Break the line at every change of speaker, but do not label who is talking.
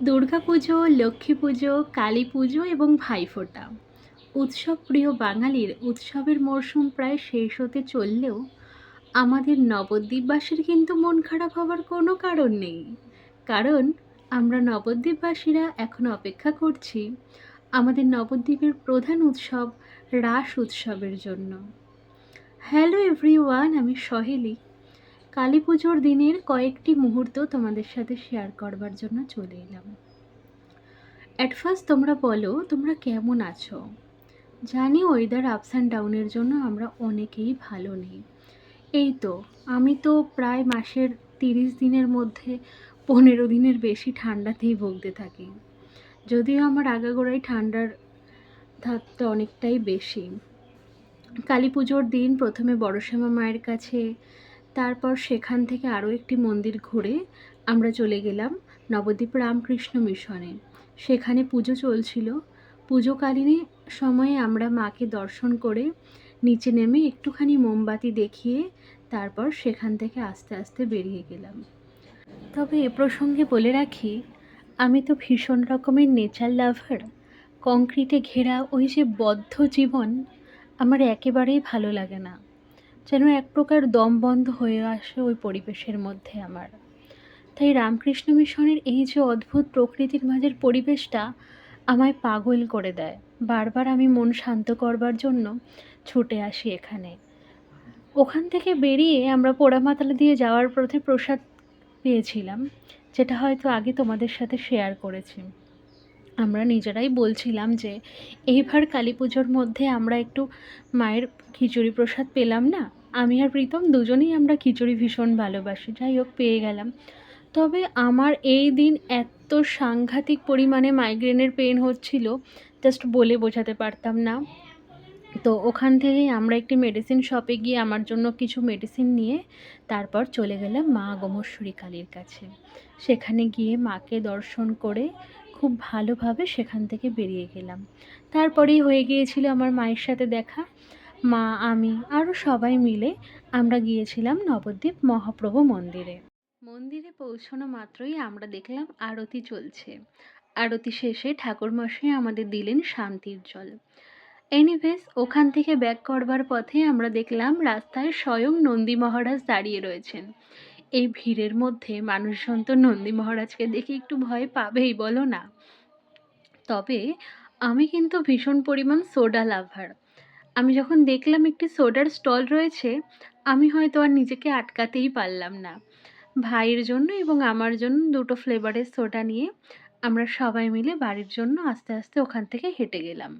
দুর্গা পুজো, লক্ষ্মী পুজো, কালী পুজো এবং ভাইফোঁটা উৎসব প্রিয় বাঙালির উৎসবের মরশুম প্রায় শেষ হতে চললেও আমাদের নবদ্বীপবাসীর কিন্তু মন খারাপ হবার কোনো কারণ নেই। কারণ আমরা নবদ্বীপবাসীরা এখন অপেক্ষা করছি আমাদের নবদ্বীপের প্রধান উৎসব রাস উৎসবের জন্য। হ্যালো এভরিওয়ান আমি সহেলি। কালী পুজোর দিনের কয়েকটি মুহূর্ত তোমাদের সাথে শেয়ার করবার জন্য চলে এলাম। অ্যাট ফার্স্ট তোমরা বলো, তোমরা কেমন আছো? জানি ওয়েদার আপস অ্যান্ড ডাউনের জন্য আমরা অনেকেই ভালো নেই। এই তো, আমি তো প্রায় মাসের তিরিশ দিনের মধ্যে পনেরো দিনের বেশি ঠান্ডাতেই ভুগতে থাকি। যদিও আমার আগাগোড়াই ঠান্ডার ধাপটা অনেকটাই বেশি। কালী পুজোর দিন প্রথমে বড়শ্যামা মায়ের কাছে তারপর সেখান থেকে আরও একটি মন্দির ঘুরে আমরা চলে গেলাম নবদ্বীপ রামকৃষ্ণ মিশনে। সেখানে পুজো চলছিল। পুজোকালীন সময়ে আমরা মাকে দর্শন করে নিচে নেমে একটুখানি মোমবাতি দেখিয়ে তারপর সেখান থেকে আস্তে আস্তে বেরিয়ে গেলাম। তবে এ প্রসঙ্গে বলে রাখি, আমি তো ভীষণ রকমের নেচার লাভার কংক্রিটে ঘেরা ওই যে বদ্ধ জীবন আমার একেবারেই ভালো লাগে না। যেন এক প্রকার দম বন্ধ হয়ে আসে ওই পরিবেশের মধ্যে আমার। তাই রামকৃষ্ণ মিশনের এই যে অদ্ভুত প্রকৃতির মাঝের পরিবেশটা আমায় পাগল করে দেয়। বারবার আমি মন শান্ত করবার জন্য ছুটে আসি এখানে। ওখান থেকে বেরিয়ে আমরা পোড়ামাতলা দিয়ে যাওয়ার পথে প্রসাদ পেয়েছিলাম, যেটা হয়তো আগে তোমাদের সাথে শেয়ার করেছি। আমরা নিজেরাই বলছিলাম যে, এইবার কালী পুজোর মধ্যে আমরা একটু মায়ের খিচুড়ি প্রসাদ পেলাম না? আমি আর প্রীতম দুজনেই আমরা খিচুড়ি ভীষণ ভালোবাসি, যাই হোক পেয়ে গেলাম। তবে আমার এই দিন এত সাংঘাতিক পরিমাণে মাইগ্রেনের পেন হচ্ছিল জাস্ট বলে বোঝাতে পারতাম না। তো ওখান থেকেই আমরা একটি মেডিসিন শপে গিয়ে আমার জন্য কিছু মেডিসিন নিয়ে তারপর চলে গেলাম মা আগমেশ্বরী কালীর কাছে। সেখানে গিয়ে মাকে দর্শন করে খুব ভালোভাবে সেখান থেকে বেরিয়ে গেলাম। তারপরেই হয়ে গিয়েছিল আমার মায়ের সাথে দেখা। মা, আমি, আরও সবাই মিলে আমরা গিয়েছিলাম নবদ্বীপ মহাপ্রভু মন্দিরে। মন্দিরে পৌঁছানো মাত্রই আমরা দেখলাম আরতি চলছে। আরতি শেষে ঠাকুরমশাই আমাদের দিলেন শান্তির জল। এনিওয়েজ, ওখান থেকে ব্যাক করবার পথে আমরা দেখলাম রাস্তায় স্বয়ং নন্দী মহারাজ দাঁড়িয়ে রয়েছেন। এই ভিড়ের মধ্যে মানুষজন তো নন্দী মহারাজকে দেখে একটু ভয় পাবেই, বলো না। তবে আমি কিন্তু ভীষণ পরিমাণ সোডা লাভার আমি যখন দেখলাম একটি সোডার স্টল রয়েছে, আমি হয়তো আর নিজেকে আটকাতেই পারলাম না। ভাইয়ের জন্য এবং আমার জন্য দুটো ফ্লেভারের সোডা নিয়ে আমরা সবাই মিলে বাড়ির জন্য আস্তে আস্তে ওখান থেকে হেঁটে গেলাম।